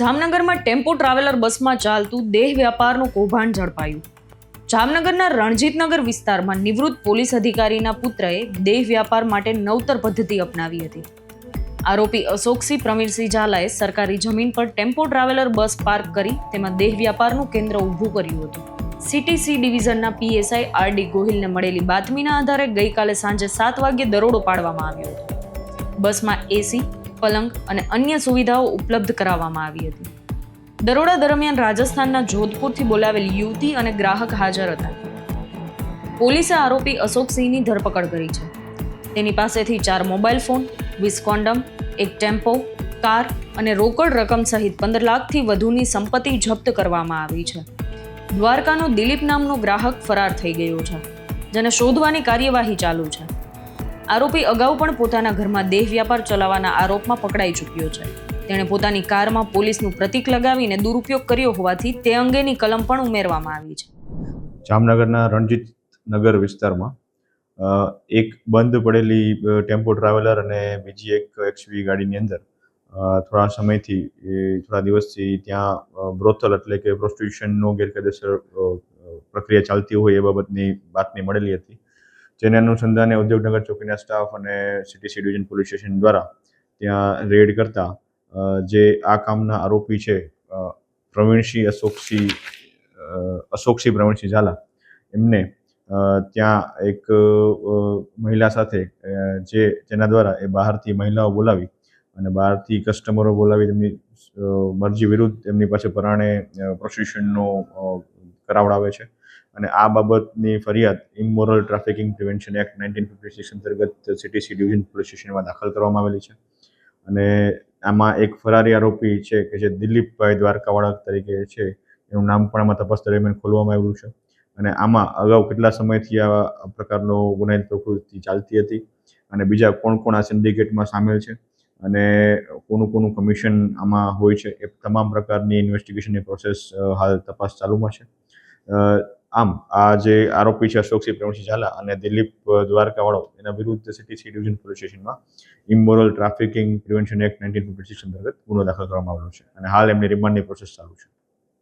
જામનગરમાં tempo traveller બસમાં ચાલતું દેહ વ્યાપારનું કૌભાંડ ઝડપાયું. જામનગરના રણજીતનગર વિસ્તારમાં નિવૃત્ત પોલીસ અધિકારીના પુત્રએ દેહ વ્યાપાર માટે નવતર પદ્ધતિ અપનાવી હતી. આરોપી અશોકસિંહ પ્રવીણસિંહ ઝાલાએ સરકારી જમીન પર ટેમ્પો ટ્રાવેલર બસ પાર્ક કરી તેમાં દેહ વ્યાપારનું કેન્દ્ર ઊભું કર્યું હતું. સીટીસી ડિવિઝનના પીએસઆઈ આર ડી ગોહિલને મળેલી બાતમીના આધારે ગઈકાલે સાંજે સાત વાગ્યે દરોડો પાડવામાં આવ્યો હતો. બસમાં એસી પલંગ અને અન્ય સુવિધાઓ ઉપલબ્ધ કરાવવામાં આવી હતી. દરોડા દરમિયાન રાજસ્થાનના જોધપુરથી બોલાવેલ યુવતી અને ગ્રાહક હાજર હતા. પોલીસે આરોપી અશોકસિંહની ધરપકડ કરી છે. તેની પાસેથી ચાર મોબાઈલ ફોન, વીસ કોન્ડમ, એક ટેમ્પો, કાર અને રોકડ રકમ સહિત પંદર લાખથી વધુની સંપત્તિ જપ્ત કરવામાં આવી છે. દ્વારકાનો દિલીપ નામનો ગ્રાહક ફરાર થઈ ગયો છે, જેને શોધવાની કાર્યવાહી ચાલુ છે. આરોપી અગાઉ પણ પોતાના ઘરમાં દેહ વ્યાપાર ચલાવવાના આરોપમાં પકડાઈ ચૂક્યો છે. તેણે પોતાની કારમાં પોલીસનું પ્રતીક લગાવીને દુરુપયોગ કર્યો હોવાથી તે અંગેની કલમ પણ ઉમેરવામાં આવી છે. જામનગરના રણજીત નગર વિસ્તારમાં એક બંધ પડેલી ટેમ્પો ટ્રાવેલર અને બીજી એક એક્સવી ગાડીની અંદર થોડા સમયથી થોડા દિવસથી ત્યાં બ્રોથલ એટલે કે પ્રોસ્ટિટ્યુશનનો ગેરકાયદેસર પ્રક્રિયા ચાલતી હોય એ બાબતની બાતમી મળેલી હતી. જેને અનુસંધાને ઉદ્યોગનગર ચોકીના સ્ટાફ અને સીટીસી ડિવિઝન પોલીસ સ્ટેશન દ્વારા ત્યાં રેડ કરતા જે આ કામના આરોપી છે પ્રવીણસિંહ અશોકસિંહ અશોકસિંહ પ્રવીણસિંહ ઝાલા. એમને ત્યાં એક મહિલા સાથે જે જેના દ્વારા એ બહારથી મહિલાઓ બોલાવી અને બહારથી કસ્ટમરો બોલાવી તેમની મરજી વિરુદ્ધ એમની પાસે પરાણે પ્રોસ્ટિટ્યુશનનો કરાવડાવે છે. અને આ બાબતની ફરિયાદ immoral trafficking prevention act nineteen fifty six અંતર્ગત સિટીસી ડિવિઝન પોલીસ સ્ટેશનમાં દાખલ કરવામાં આવેલી છે. અને આમાં એક ફરારી આરોપી છે કે જે દિલીપભાઈ દ્વારકાવાળા તરીકે છે, એનું નામ પણ આમાં તપાસ દરમિયાન ખોલવામાં આવ્યું છે. અને આમાં અગાઉ કેટલા સમયથી આ પ્રકારનો ગુનાહિત પ્રકૃતિ ચાલતી હતી અને બીજા કોણ કોણ આ સિન્ડિકેટમાં સામેલ છે અને કોનું કોનું કમિશન આમાં હોય છે, એ તમામ પ્રકારની ઇન્વેસ્ટિગેશનની પ્રોસેસ હાલ તપાસ ચાલુમાં છે. આમ, આ જે આરોપી છે અશોકસિંહ પ્રેમસિંહ ઝાલા અને દિલીપ દ્વારકાવાળો, એના વિરુદ્ધ સિટીસી ડિવિઝન પોલીસ સ્ટેશનમાં immoral trafficking prevention act nineteen fifty six અંતર્ગત ગુનો દાખલ કરવામાં આવેલો છે અને હાલ એમની રિમાન્ડની પ્રોસેસ ચાલુ છે.